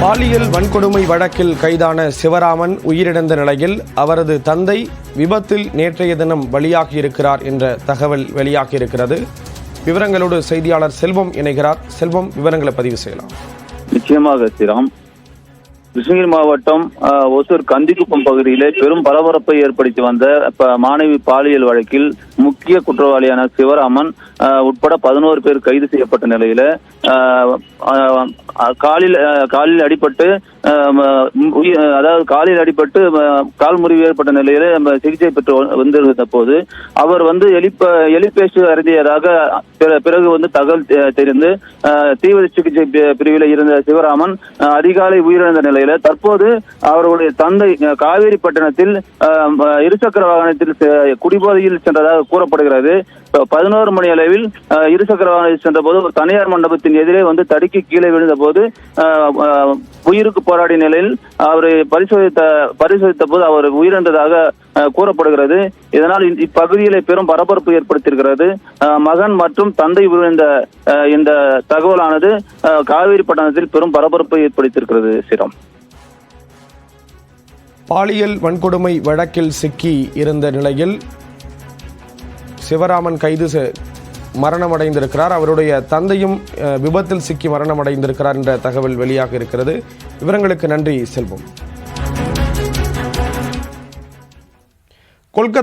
பாலியல் வன்கொடுமை வழக்கில் கைதான சிவராமன் உயிரிழந்த நிலையில் அவரது தந்தை விபத்தில் நேற்றைய தினம் பலியாகியிருக்கிறார் என்ற தகவல் வெளியாகியிருக்கிறது. விவரங்களோடு செய்தியாளர் செல்வம் இணைகிறார். செல்வம் விவரங்களை பதிவு செய்யலாம். நிச்சயமாக ஸ்ரீராம். கிருஷ்ணகிரி மாவட்டம் ஒசூர் கந்திக்குப்பம் பகுதியிலே பெரும் பரபரப்பை ஏற்படுத்தி வந்த மாணவி பாலியல் வழக்கில் முக்கிய குற்றவாளியான சிவராமன் உட்பட பதினோரு பேர் கைது செய்யப்பட்ட நிலையில காலில் காலில் அடிபட்டு அதாவது காலில் அடிபட்டு கால் முறிவு ஏற்பட்ட நிலையில சிகிச்சை பெற்று வந்திருந்த போது அவர் வந்து எலிப்ப எலிப்பேசு அருந்தியதாக பிறகு வந்து தகவல் தெரிந்து ஆஹ், தீவிர சிகிச்சை பிரிவில் இருந்த சிவராமன் அதிகாலை உயிரிழந்த நிலையில தற்போது அவருடைய தந்தை காவேரி பட்டணத்தில் இருசக்கர வாகனத்தில் குடிபோதையில் சென்றதாக கூறப்படுகிறது. பதினோரு மணி அளவில் இருசக்கர வாகனத்தில் சென்ற போது ஒரு தனியார் மண்டபத்தின் எதிரே வந்து தடுக்கி கீழே விழுந்த போது உயிருக்கு போராடிய நிலையில் அவரை பரிசோதித்த பரிசோதித்த போது அவர் உயிரிழந்ததாக கூறப்படுகிறது. இதனால் இந்த- இப்பகுதியிலே பெரும் பரபரப்பு ஏற்படுத்தியிருக்கிறது. மகன் மற்றும் தந்தை விழுந்த இந்த தகவலானது காவேரி பட்டணத்தில் பெரும் பரபரப்பு ஏற்படுத்தியிருக்கிறது சிரம். பாலியல் வன்கொடுமை வழக்கில் சிக்கி இருந்த நிலையில் சிவராமன் கைது மரணமடைந்திருக்கிறார். அவருடைய தந்தையும் விபத்தில் சிக்கி மரணமடைந்திருக்கிறார் என்ற தகவல் வெளியாக இருக்கிறது. விவரங்களுக்கு நன்றி செல்வம். கொல்கத்தா